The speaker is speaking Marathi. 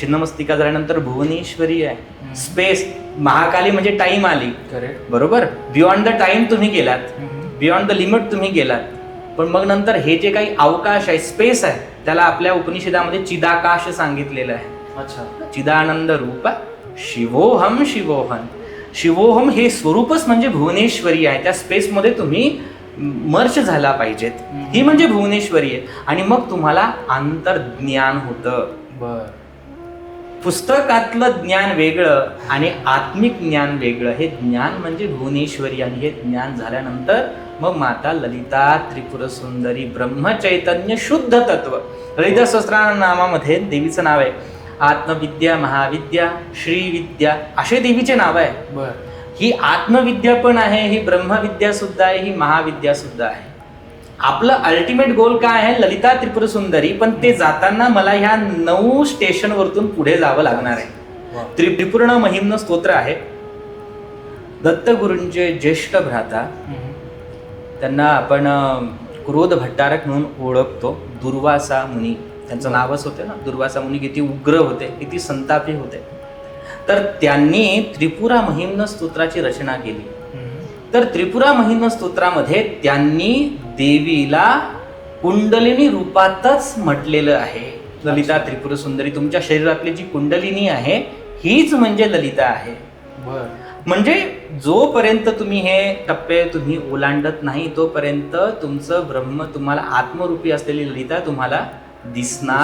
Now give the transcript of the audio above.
छिन्नमस्तिका झाल्यानंतर भुवनेश्वरी आहे. स्पेस महाकाली म्हणजे टाइम आली. बरोबर? बियॉन्ड द टाइम तुम्ही गेलात. बियॉन्ड द लिमिट तुम्ही गेलात. पण मग नंतर हे जे काही अवकाश आहे स्पेस आहे त्याला आपल्या उपनिषदामध्ये चिदाकाश सांगितलेलं आहे. अच्छा. चिदानंद रूप शिवोहम शिवोहम शिवोहम हे स्वरूपच म्हणजे भुवनेश्वरी आहे. त्या स्पेसमध्ये तुम्ही मर्च झाला पाहिजेत. ही म्हणजे भुवनेश्वरी आहे. आणि मग तुम्हाला अंतर्ज्ञान होतं. बर. पुस्तकातलं ज्ञान वेगळं आणि आत्मिक ज्ञान वेगळं हे ज्ञान म्हणजे भुवनेश्वरी आणि हे ज्ञान झाल्यानंतर मग माता ललिता त्रिपुर सुंदरी ब्रह्मचैतन्य शुद्ध तत्व. ललिता सहस्रा नामामध्ये देवीचं नाव आहे. आत्मविद्या महाविद्या श्रीविद्या असे देवीचे नाव आहे. बर. ही आत्मविद्या पण आहे ही ब्रह्मविद्या सुद्धा आहे ही महाविद्या सुद्धा आहे. आपलं अल्टिमेट गोल काय आहे? ललिता त्रिपुर सुंदरी पण ते जाताना मला ह्या नऊ स्टेशनवरतून पुढे जावं लागणार आहे. त्रिपूर्ण महिम्न स्तोत्र आहे. दत्तगुरूंचे ज्येष्ठ भ्राता. त्यांना आपण क्रोध भट्टारक म्हणून ओळखतो. दुर्वासा मुनी. त्यांचं नावच होते ना? दुर्वासा मुनी किती उग्र होते किती संतापी होते. तर त्यांनी त्रिपुरा महिम्न स्तोत्राची रचना केली. तर त्रिपुरा महिम्न स्तोत्रामध्ये त्यांनी देवीला कुंडलिनी रूपातच म्हटलेलं आहे. ललिता त्रिपुर सुंदरी तुमच्या शरीरातली जी कुंडलिनी आहे हीच म्हणजे ललिता आहे. बर. म्हणजे जोपर्यंत तुम्ही हे टप्पे तुम्ही ओलांडत नाही तोपर्यंत तुमचं ब्रह्म तुम्हाला आत्मरूपी असलेली ललिता तुम्हाला दिसणार